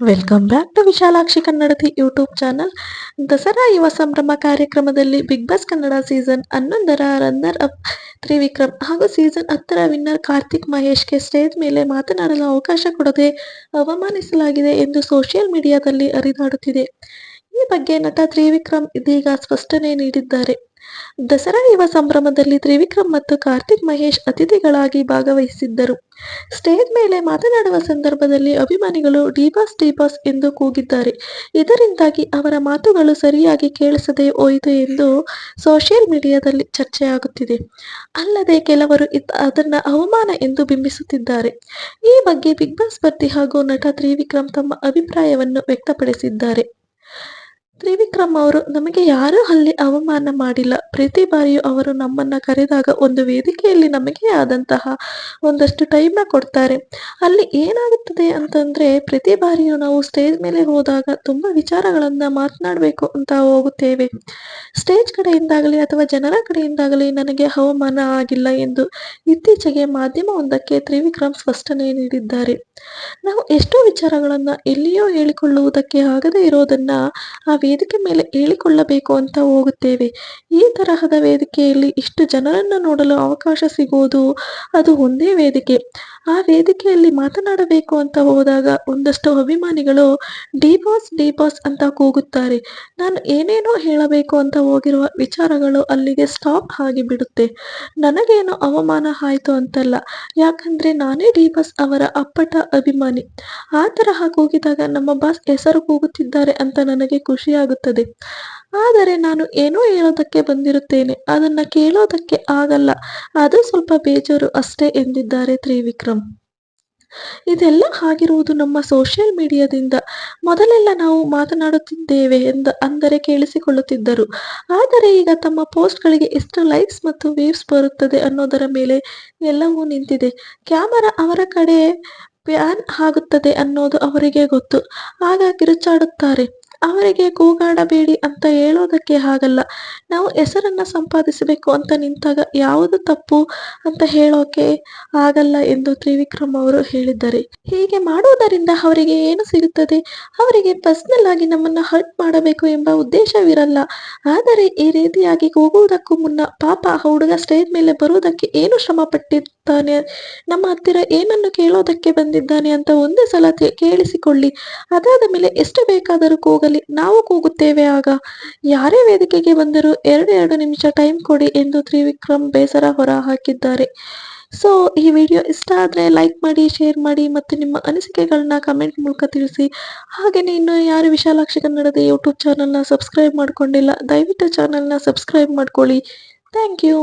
Welcome back to Vishalakshi Kannadathi YouTube channel Dasara ಯುವ ಸಂಭ್ರಮ ಕಾರ್ಯಕ್ರಮದಲ್ಲಿ ಬಿಗ್ ಬಾಸ್ ಕನ್ನಡ ಸೀಸನ್ ಹನ್ನೊಂದರ ರನ್ನರ್ ಅಪ್ ತ್ರಿವಿಕ್ರಮ್ ಹಾಗೂ ಸೀಸನ್ ಹತ್ತರ ವಿನ್ನರ್ ಕಾರ್ತಿಕ್ ಮಹೇಶ್ಗೆ ಸ್ಟೇಜ್ ಮೇಲೆ ಮಾತನಾಡಲು ಅವಕಾಶ ಕೊಡದೆ ಅವಮಾನಿಸಲಾಗಿದೆ ಎಂದು ಸೋಷಿಯಲ್ ಮೀಡಿಯಾದಲ್ಲಿ ಹರಿದಾಡುತ್ತಿದೆ. ಈ ಬಗ್ಗೆ ನಟ ತ್ರಿವಿಕ್ರಮ್ ಇದೀಗ ಸ್ಪಷ್ಟನೆ ನೀಡಿದ್ದಾರೆ. ದಸರಾ ಯುವ ಸಂಭ್ರಮದಲ್ಲಿ ತ್ರಿವಿಕ್ರಮ್ ಮತ್ತು ಕಾರ್ತಿಕ್ ಮಹೇಶ್ ಅತಿಥಿಗಳಾಗಿ ಭಾಗವಹಿಸಿದ್ದರು. ಸ್ಟೇಜ್ ಮೇಲೆ ಮಾತನಾಡುವ ಸಂದರ್ಭದಲ್ಲಿ ಅಭಿಮಾನಿಗಳು ಡಿಬಾಸ್ ಡಿಬಾಸ್ ಎಂದು ಕೂಗಿದ್ದಾರೆ. ಇದರಿಂದಾಗಿ ಅವರ ಮಾತುಗಳು ಸರಿಯಾಗಿ ಕೇಳಿಸದೆ ಹೋಯಿತು ಎಂದು ಸೋಷಿಯಲ್ ಮೀಡಿಯಾದಲ್ಲಿ ಚರ್ಚೆಯಾಗುತ್ತಿದೆ ಅಲ್ಲದೆ ಕೆಲವರು ಅದನ್ನ ಅವಮಾನ ಎಂದು ಬಿಂಬಿಸುತ್ತಿದ್ದಾರೆ. ಈ ಬಗ್ಗೆ ಬಿಗ್ ಬಾಸ್ ಸ್ಪರ್ಧಿ ಹಾಗೂ ನಟ ತ್ರಿವಿಕ್ರಮ್ ತಮ್ಮ ಅಭಿಪ್ರಾಯವನ್ನು ವ್ಯಕ್ತಪಡಿಸಿದ್ದಾರೆ. ತ್ರಿವಿಕ್ರಮ್ ಅವರು, ನಮಗೆ ಯಾರು ಅಲ್ಲಿ ಅವಮಾನ ಮಾಡಿಲ್ಲ. ಪ್ರತಿ ಬಾರಿಯೂ ಅವರು ನಮ್ಮನ್ನ ಕರೆದಾಗ ಒಂದು ವೇದಿಕೆಯಲ್ಲಿ ನಮಗೆ ಆದಂತಹ ಒಂದಷ್ಟು ಟೈಮ್ನ ಕೊಡ್ತಾರೆ. ಅಲ್ಲಿ ಏನಾಗುತ್ತದೆ ಅಂತಂದ್ರೆ, ಪ್ರತಿ ಬಾರಿಯೂ ನಾವು ಸ್ಟೇಜ್ ಮೇಲೆ ಹೋದಾಗ ತುಂಬಾ ವಿಚಾರಗಳನ್ನ ಮಾತನಾಡಬೇಕು ಅಂತ ಹೋಗುತ್ತೇವೆ. ಸ್ಟೇಜ್ ಕಡೆಯಿಂದಾಗಲಿ ಅಥವಾ ಜನರ ಕಡೆಯಿಂದಾಗಲಿ ನನಗೆ ಅವಮಾನ ಆಗಿಲ್ಲ ಎಂದು ಇತ್ತೀಚೆಗೆ ಮಾಧ್ಯಮವೊಂದಕ್ಕೆ ತ್ರಿವಿಕ್ರಮ್ ಸ್ಪಷ್ಟನೆ ನೀಡಿದ್ದಾರೆ. ನಾವು ಎಷ್ಟೋ ವಿಚಾರಗಳನ್ನ ಎಲ್ಲಿಯೋ ಹೇಳಿಕೊಳ್ಳುವುದಕ್ಕೆ ಆಗದೇ ಇರೋದನ್ನ ಆ ವೇದಿಕೆ ಮೇಲೆ ಹೇಳಿಕೊಳ್ಳಬೇಕು ಅಂತ ಹೋಗುತ್ತೇವೆ. ಈ ತರಹದ ವೇದಿಕೆಯಲ್ಲಿ ಇಷ್ಟು ಜನರನ್ನು ನೋಡಲು ಅವಕಾಶ ಸಿಗುವುದು ಅದು ಒಂದೇ ವೇದಿಕೆ. ಆ ವೇದಿಕೆಯಲ್ಲಿ ಮಾತನಾಡಬೇಕು ಅಂತ ಹೋದಾಗ ಒಂದಷ್ಟು ಅಭಿಮಾನಿಗಳು ಡಿಪಾಸ್ ಡಿಪಾಸ್ ಅಂತ ಕೂಗುತ್ತಾರೆ. ನಾನು ಏನೇನೋ ಹೇಳಬೇಕು ಅಂತ ಹೋಗಿರುವ ವಿಚಾರಗಳು ಅಲ್ಲಿಗೆ ಸ್ಟಾಪ್ ಆಗಿ ಬಿಡುತ್ತೆ ನನಗೇನು ಅವಮಾನ ಆಯಿತು ಅಂತಲ್ಲ. ಯಾಕಂದ್ರೆ ನಾನೇ ಡಿಪಾಸ್ ಅವರ ಅಪ್ಪಟ ಅಭಿಮಾನಿ. ಆ ತರಹ ಕೂಗಿದಾಗ ನಮ್ಮ ಬಾಸ್ ಹೆಸರು ಕೂಗುತ್ತಿದ್ದಾರೆ ಅಂತ ನನಗೆ ಖುಷಿಯಾಗುತ್ತದೆ. ಆದರೆ ನಾನು ಏನೋ ಹೇಳೋದಕ್ಕೆ ಬಂದಿರುತ್ತೇನೆ. ಅದನ್ನ ಕೇಳೋದಕ್ಕೆ ಆಗಲ್ಲ. ಅದು ಸ್ವಲ್ಪ ಬೇಜಾರು ಅಷ್ಟೇ ಎಂದಿದ್ದಾರೆ ತ್ರಿವಿಕ್ರಮ್. ಇದೆಲ್ಲ ಆಗಿರುವುದು ನಮ್ಮ ಸೋಷಿಯಲ್ ಮೀಡಿಯಾದಿಂದ. ಮೊದಲೆಲ್ಲ ನಾವು ಮಾತನಾಡುತ್ತಿದ್ದೇವೆ ಎಂದ ಅಂದರೆ ಕೇಳಿಸಿಕೊಳ್ಳುತ್ತಿದ್ದರು. ಆದರೆ ಈಗ ತಮ್ಮ ಪೋಸ್ಟ್ಗಳಿಗೆ ಎಷ್ಟು ಲೈಕ್ಸ್ ಮತ್ತು ವೇವ್ಸ್ ಬರುತ್ತದೆ ಅನ್ನೋದರ ಮೇಲೆ ಎಲ್ಲವೂ ನಿಂತಿದೆ. ಕ್ಯಾಮರಾ ಅವರ ಕಡೆ ಪ್ಯಾನ್ ಆಗುತ್ತದೆ ಅನ್ನೋದು ಅವರಿಗೆ ಗೊತ್ತು. ಆಗ ಕಿರುಚಾಡುತ್ತಾರೆ ಅವರಿಗೆ ಕೂಗಾಡಬೇಡಿ ಅಂತ ಹೇಳೋದಕ್ಕೆ ಆಗಲ್ಲ ನಾವು ಹೆಸರನ್ನ ಸಂಪಾದಿಸಬೇಕು ಅಂತ ನಿಂತಾಗ ಯಾವುದು ತಪ್ಪು ಅಂತ ಹೇಳೋಕೆ ಆಗಲ್ಲ ಎಂದು ತ್ರಿವಿಕ್ರಮ್ ಅವರು ಹೇಳಿದ್ದಾರೆ. ಹೀಗೆ ಮಾಡುವುದರಿಂದ ಅವರಿಗೆ ಏನು ಸಿಗುತ್ತದೆ? ಅವರಿಗೆ ಪರ್ಸನಲ್ ಆಗಿ ನಮ್ಮನ್ನ ಹರ್ಟ್ ಮಾಡಬೇಕು ಎಂಬ ಉದ್ದೇಶವಿರಲ್ಲ. ಆದರೆ ಈ ರೀತಿಯಾಗಿ ಕೂಗುವುದಕ್ಕೂ ಮುನ್ನ ಪಾಪ ಹುಡುಗ ಸ್ಟೇಜ್ ಮೇಲೆ ಬರುವುದಕ್ಕೆ ಏನು ಶ್ರಮ ಪಟ್ಟಿದ್ದಾನೆ ನಮ್ಮ ಹತ್ತಿರ ಏನನ್ನು ಕೇಳೋದಕ್ಕೆ ಬಂದಿದ್ದಾನೆ ಅಂತ ಒಂದೇ ಸಲ ಕೇಳಿಸಿಕೊಳ್ಳಿ. ಅದಾದ ಮೇಲೆ ಎಷ್ಟು ಬೇಕಾದರೂ ಕೂಗಲಿ. ನಾವು ಕೂಗುತ್ತೇವೆ ಆಗ. ಯಾರೇ ವೇದಿಕೆಗೆ ಬಂದರೂ ಎರಡು ಎರಡು ನಿಮಿಷ ಟೈಮ್ ಕೊಡಿ ಎಂದು ತ್ರಿವಿಕ್ರಮ್ ಬೇಸರ ಹೊರ ಹಾಕಿದ್ದಾರೆ ಸೊ, ಈ ವಿಡಿಯೋ ಇಷ್ಟ ಆದರೆ ಲೈಕ್ ಮಾಡಿ, ಶೇರ್ ಮಾಡಿ ಮತ್ತು ನಿಮ್ಮ ಅನಿಸಿಕೆಗಳನ್ನ ಕಮೆಂಟ್ ಮೂಲಕ ತಿಳಿಸಿ. ಹಾಗೆಯೇ ಇನ್ನು ಯಾರು ವಿಶಾಲಾಕ್ಷಿ ಕನ್ನಡದ ಯೂಟ್ಯೂಬ್ ಚಾನಲ್ನ ಸಬ್ಸ್ಕ್ರೈಬ್ ಮಾಡ್ಕೊಂಡಿಲ್ಲ, ದಯವಿಟ್ಟು ಚಾನಲ್ನ ಸಬ್ಸ್ಕ್ರೈಬ್ ಮಾಡ್ಕೊಳ್ಳಿ. Thank you